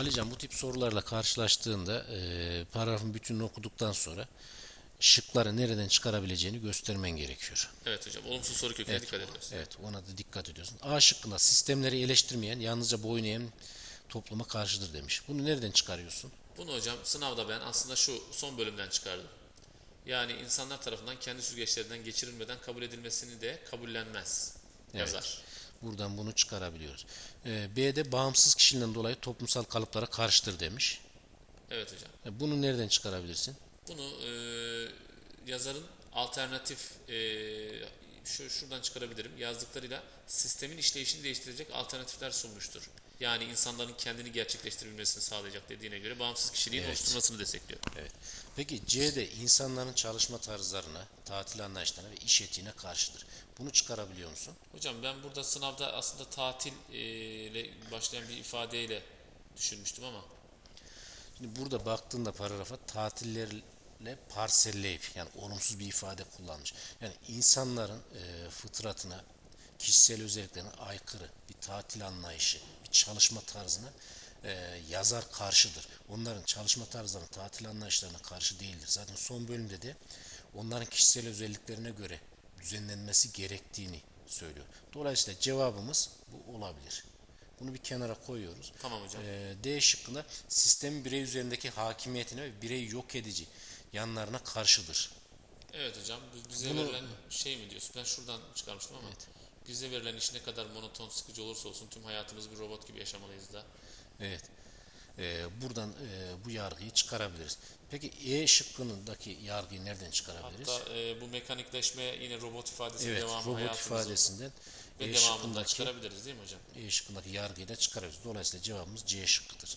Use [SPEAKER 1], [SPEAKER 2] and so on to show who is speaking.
[SPEAKER 1] Alican bu tip sorularla karşılaştığında e, paragrafın bütününü okuduktan sonra şıkları nereden çıkarabileceğini göstermen gerekiyor.
[SPEAKER 2] Evet hocam. Olumsuz soru köküne dikkat ediyoruz.
[SPEAKER 1] Evet ona da dikkat ediyorsun. A şıkkında sistemleri eleştirmeyen yalnızca boyun eğen topluma karşıdır demiş. Bunu nereden çıkarıyorsun?
[SPEAKER 2] Bunu hocam sınavda ben aslında şu son bölümden çıkardım. Yani insanlar tarafından kendi süzgeçlerinden geçirilmeden kabul edilmesini de kabullenmez yazar.
[SPEAKER 1] Buradan bunu çıkarabiliyoruz. E, B'de bağımsız kişiliğinden dolayı toplumsal kalıplara karşıdır demiş.
[SPEAKER 2] Evet hocam.
[SPEAKER 1] E, Bunu nereden çıkarabilirsin?
[SPEAKER 2] Bunu e, yazarın alternatif e, şu şuradan çıkarabilirim. Yazdıklarıyla sistemin işleyişini değiştirecek alternatifler sunmuştur. Yani insanların kendini gerçekleştirebilmesini sağlayacak dediğine göre bağımsız kişiliğin
[SPEAKER 1] Evet.
[SPEAKER 2] oluşturmasını destekliyor.
[SPEAKER 1] Evet. Peki C'de insanların çalışma tarzlarına, tatil anlayışlarına ve iş etiğine karşıdır. Bunu çıkarabiliyor musun?
[SPEAKER 2] Hocam ben burada sınavda aslında tatil e, ile başlayan bir ifadeyle düşünmüştüm ama
[SPEAKER 1] Şimdi burada baktığında paragrafa tatillerle parselleyip yani olumsuz bir ifade kullanmış. Yani insanların e, fıtratına, kişisel özelliklerine aykırı bir tatil anlayışı, bir çalışma tarzına e, yazar karşıdır. Onların çalışma tarzlarına, tatil anlayışlarına karşı değildir. Zaten son bölümde de onların kişisel özelliklerine göre düzenlenmesi gerektiğini söylüyor. Dolayısıyla cevabımız bu olabilir. Bunu bir kenara koyuyoruz.
[SPEAKER 2] Tamam hocam.
[SPEAKER 1] Ee, D şıkkında sistemin birey üzerindeki hakimiyetine ve birey yok edici yanlarına karşıdır.
[SPEAKER 2] Evet hocam biz- bize
[SPEAKER 1] Bunu-
[SPEAKER 2] verilen şey mi diyorsun? Ben şuradan çıkarmıştım ama bize verilen iş ne kadar monoton sıkıcı olursa olsun tüm hayatımız bir robot gibi yaşamalıyız da.
[SPEAKER 1] Evet. Ee, buradan e, bu yargıyı çıkarabiliriz. Peki E şıkkındaki yargıyı nereden çıkarabiliriz?
[SPEAKER 2] Hatta e, bu mekanikleşme yine robot ifadesi
[SPEAKER 1] evet,
[SPEAKER 2] devamı
[SPEAKER 1] robot ifadesinden
[SPEAKER 2] ve
[SPEAKER 1] E şıkkındaki,
[SPEAKER 2] çıkarabiliriz değil mi hocam?
[SPEAKER 1] E şıkkındaki yargıyı da çıkarıyoruz. Dolayısıyla cevabımız C şıkkıdır.